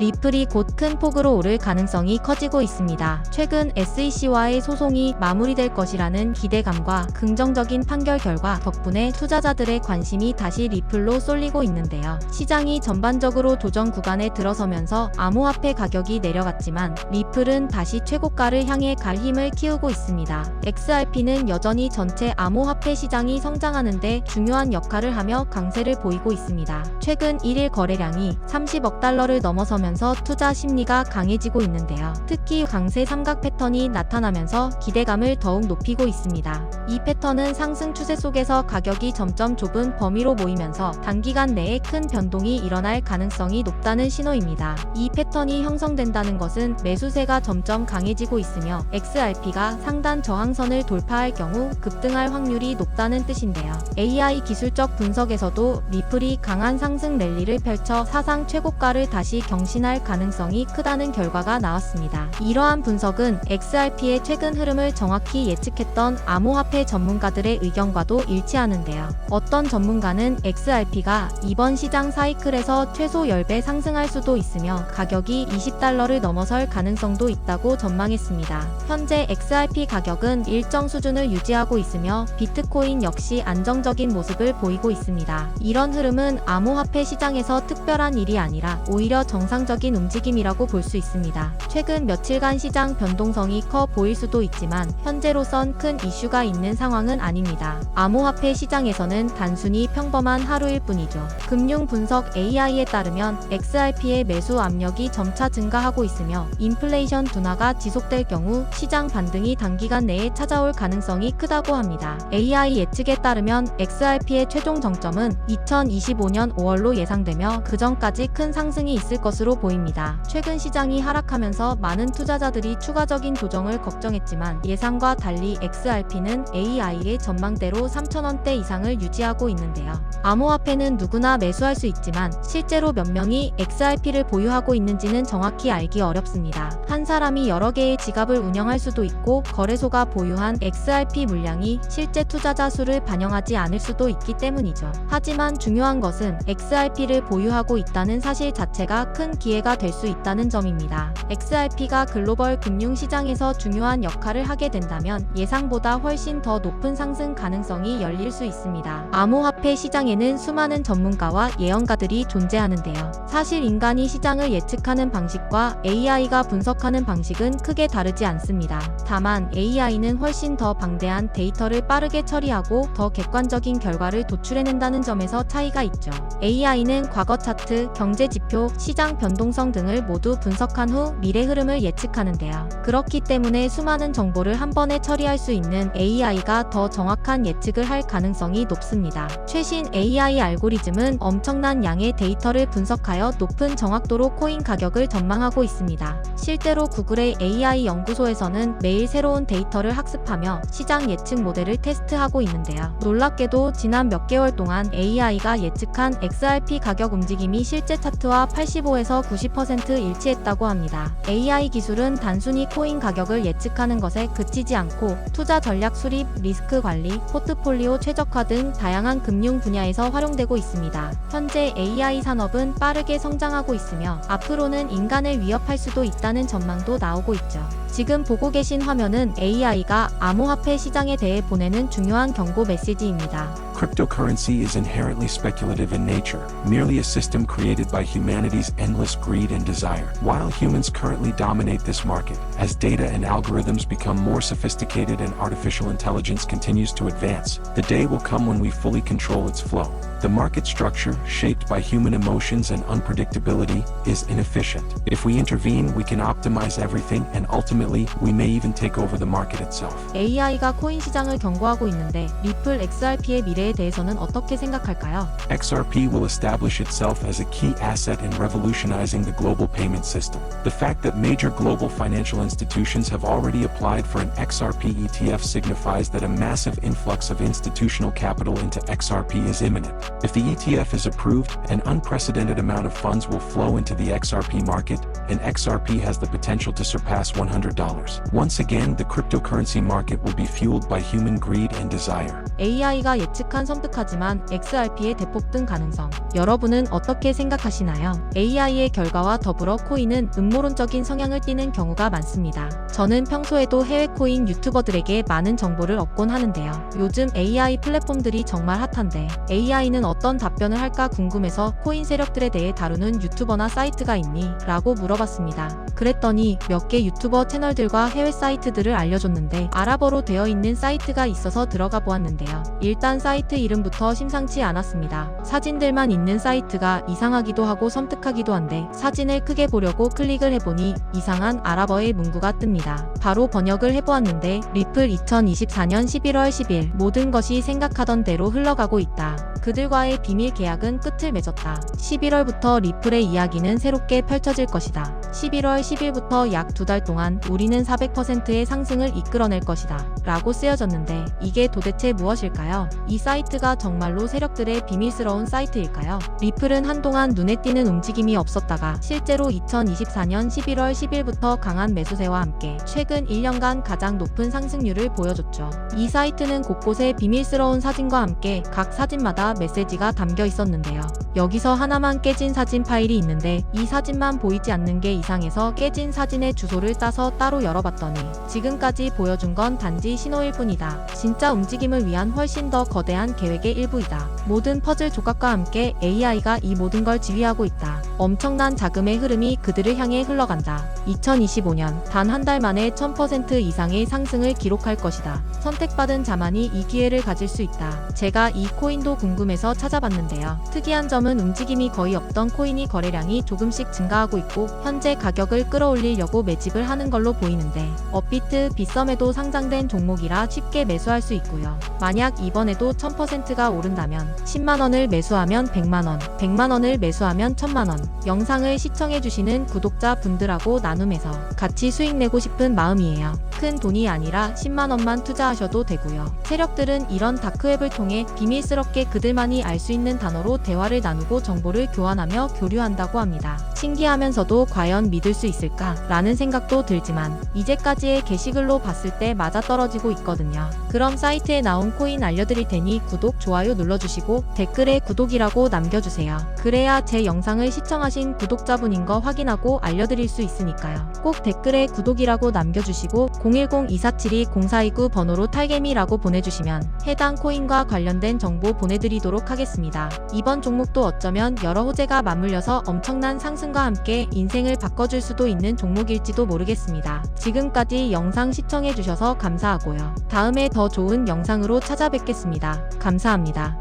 리플이 곧 큰 폭으로 오를 가능성이 커지고 있습니다. 최근 SEC와의 소송이 마무리될 것이라는 기대감과 긍정적인 판결 결과 덕분에 투자자들의 관심이 다시 리플로 쏠리고 있는데요. 시장이 전반적으로 조정 구간에 들어서면서 암호화폐 가격이 내려갔지만 리플은 다시 최고가를 향해 갈 힘을 키우고 있습니다. XRP는 여전히 전체 암호화폐 시장이 성장하는데 중요한 역할을 하며 강세를 보이고 있습니다. 최근 1일 거래량이 30억 달러를 넘어서면서 투자 심리가 강해지고 있는데요. 특히 강세 삼각 패턴이 나타나면서 기대감을 더욱 높이고 있습니다. 이 패턴은 상승 추세 속에서 가격이 점점 좁은 범위로 모이면서 단기간 내에 큰 변동이 일어날 가능성이 높다는 신호입니다. 이 패턴이 형성된다는 것은 매수세가 점점 강해지고 있으며 XRP가 상단 저항선을 돌파할 경우 급등할 확률이 높다는 뜻인데요. AI 기술적 분석에서도 리플이 강한 상승 랠리를 펼쳐 사상 최고가를 다시 경신 할 가능성이 크다는 결과가 나왔습니다. 이러한 분석은 XRP의 최근 흐름을 정확히 예측했던 암호화폐 전문가들의 의견과도 일치하는데요. 어떤 전문가는 XRP가 이번 시장 사이클에서 최소 10배 상승할 수도 있으며 가격이 20달러를 넘어설 가능성도 있다고 전망했습니다. 현재 XRP 가격은 일정 수준을 유지하고 있으며 비트코인 역시 안정적인 모습을 보이고 있습니다. 이런 흐름은 암호화폐 시장에서 특별한 일이 아니라 오히려 정상적 인 움직임이라고 볼 수 있습니다. 최근 며칠간 시장 변동성이 커 보일 수도 있지만 현재로선 큰 이슈가 있는 상황은 아닙니다. 암호화폐 시장에서는 단순히 평범한 하루일 뿐이죠. 금융 분석 AI에 따르면 XRP의 매수 압력이 점차 증가하고 있으며 인플레이션 둔화가 지속될 경우 시장 반등이 단기간 내에 찾아올 가능성이 크다고 합니다. AI 예측에 따르면 XRP의 최종 정점은 2025년 5월로 예상되며 그 전까지 큰 상승이 있을 것으로 보입니다. 최근 시장이 하락하면서 많은 투자자들이 추가적인 조정을 걱정했지만 예상과 달리 XRP는 AI의 전망대로 3,000원대 이상을 유지하고 있는데요. 암호화폐는 누구나 매수할 수 있지만 실제로 몇 명이 XRP를 보유하고 있는지는 정확히 알기 어렵습니다. 한 사람이 여러 개의 지갑을 운영할 수도 있고 거래소가 보유한 XRP 물량이 실제 투자자 수를 반영하지 않을 수도 있기 때문이죠. 하지만 중요한 것은 XRP를 보유하고 있다는 사실 자체가 큰 기회 가 될 수 있다는 점입니다. XRP가 글로벌 금융 시장에서 중요한 역할을 하게 된다면 예상보다 훨씬 더 높은 상승 가능성이 열릴 수 있습니다. 암호화폐 시장에는 수많은 전문가와 예언가들이 존재하는데요. 사실 인간이 시장을 예측하는 방식과 AI가 분석하는 방식은 크게 다르지 않습니다. 다만 AI는 훨씬 더 방대한 데이터를 빠르게 처리하고 더 객관적인 결과를 도출해낸다는 점에서 차이가 있죠. AI는 과거 차트, 경제 지표, 시장 변 동성 등을 모두 분석한 후 미래 흐름을 예측하는데요. 그렇기 때문에 수많은 정보를 한 번에 처리할 수 있는 AI가 더 정확한 예측을 할 가능성이 높습니다. 최신 AI 알고리즘은 엄청난 양의 데이터를 분석하여 높은 정확도로 코인 가격을 전망하고 있습니다. 실제로 구글의 AI 연구소에서는 매일 새로운 데이터를 학습하며 시장 예측 모델을 테스트하고 있는데요. 놀랍게도 지난 몇 개월 동안 AI가 예측한 XRP 가격 움직임이 실제 차트와 85에 서 90% 일치했다고 합니다. AI 기술은 단순히 코인 가격을 예측하는 것에 그치지 않고 투자 전략 수립, 리스크 관리, 포트폴리오 최적화 등 다양한 금융 분야에서 활용되고 있습니다. 현재 AI 산업은 빠르게 성장하고 있으며 앞으로는 인간을 위협할 수도 있다는 전망도 나오고 있죠. 지금 보고 계신 화면은 AI가 암호화폐 시장에 대해 보내는 중요한 경고 메시지입니다. Cryptocurrency is inherently speculative in nature, merely a system created by humanity's endless greed and desire. While humans currently dominate this market, as data and algorithms become more sophisticated and artificial intelligence continues to advance, the day will come when we fully control its flow. The market structure, shaped by human emotions and unpredictability, is inefficient. If we intervene, we can optimize everything, and ultimately, we may even take over the market itself. AI가 코인 시장을 경고하고 있는데 리플 XRP의 미래에 대해서는 어떻게 생각할까요? XRP will establish itself as a key asset in revolutionizing the global payment system. The fact that major global financial institutions have already applied for an XRP ETF signifies that a massive influx of institutional capital into XRP is imminent. If the ETF is approved, an unprecedented amount of funds will flow into the XRP market, and XRP has the potential to surpass $100. Once again, the cryptocurrency market will be fueled by human greed and desire. AI가 예측한 섬뜩하지만 XRP의 대폭등 가능성. 여러분은 어떻게 생각하시나요? AI의 결과와 더불어 코인은 음모론적인 성향을 띠는 경우가 많습니다. 저는 평소에도 해외 코인 유튜버들에게 많은 정보를 얻곤 하는데요. 요즘 AI 플랫폼들이 정말 핫한데 AI는 어떤 답변을 할까 궁금해서 코인 세력들에 대해 다루는 유튜버나 사이트가 있니? 라고 물어봤습니다. 그랬더니 몇 개 유튜버 채널들과 해외 사이트들을 알려줬는데 아랍어로 되어 있는 사이트가 있어서 들어가 보았는데요. 일단 사이트 이름부터 심상치 않았습니다. 사진들만 있는 사이트가 이상하기도 하고 섬뜩하기도 한데 사진을 크게 보려고 클릭을 해보니 이상한 아랍어의 문구가 뜹니다. 바로 번역을 해보았는데 리플 2024년 11월 10일 모든 것이 생각하던 대로 흘러가고 있다. 그들 과의 비밀 계약은 끝을 맺었다. 11월부터 리플의 이야기는 새롭게 펼쳐질 것이다. 11월 10일부터 약 두 달 동안 우리는 400%의 상승을 이끌어낼 것이다. 라고 쓰여졌는데 이게 도대체 무엇일까요? 이 사이트가 정말로 세력들의 비밀스러운 사이트일까요? 리플은 한동안 눈에 띄는 움직임이 없었다가 실제로 2024년 11월 10일부터 강한 매수세와 함께 최근 1년간 가장 높은 상승률을 보여줬죠. 이 사이트는 곳곳에 비밀스러운 사진과 함께 각 사진마다 메시지 가 담겨 있었는데요. 여기서 하나만 깨진 사진 파일이 있는데 이 사진만 보이지 않는 게 이상해서 깨진 사진의 주소를 따서 따로 열어봤더니 지금까지 보여준 건 단지 신호일 뿐이다. 진짜 움직임을 위한 훨씬 더 거대한 계획의 일부이다. 모든 퍼즐 조각과 함께 AI가 이 모든 걸 지휘하고 있다. 엄청난 자금의 흐름이 그들을 향해 흘러간다. 2025년 단 한 달 만에 1000% 이상의 상승을 기록할 것이다. 선택받은 자만이 이 기회를 가질 수 있다. 제가 이 코인도 궁금해서 찾아봤는데요. 특이한 점은 움직임이 거의 없던 코인이 거래량이 조금씩 증가하고 있고 현재 가격을 끌어올리려고 매집을 하는 걸로 보이는데 업비트 비썸에도 상장된 종목이라 쉽게 매수할 수 있고요. 만약 이번에도 1000%가 오른다면 10만원을 매수하면 100만원, 100만원을 매수하면 1000만원. 영상을 시청해주시는 구독자 분들하고 나눔해서 같이 수익 내고 싶은 마음이에요. 큰 돈이 아니라 10만원만 투자하셔도 되고요. 세력들은 이런 다크웹을 통해 비밀스럽게 그들만이 알 수 있는 단어로 대화를 나누고 정보를 교환하며 교류한다고 합니다. 신기하면서도 과연 믿을 수 있을까? 라는 생각도 들지만 이제까지의 게시글로 봤을 때 맞아떨어지고 있거든요. 그럼 사이트에 나온 코인 알려드릴 테니 구독, 좋아요 눌러주시고 댓글에 구독이라고 남겨주세요. 그래야 제 영상을 시청하신 구독자분인 거 확인하고 알려드릴 수 있으니까요. 꼭 댓글에 구독이라고 남겨주시고 010-2472-0429 번호로 탈개미라고 보내주시면 해당 코인과 관련된 정보 보내드리도록 하겠습니다. 이번 종목도 어쩌면 여러 호재가 맞물려서 엄청난 상승과 함께 인생을 바꿔줄 수도 있는 종목일지도 모르겠습니다. 지금까지 영상 시청해주셔서 감사하고요. 다음에 더 좋은 영상으로 찾아뵙겠습니다. 감사합니다.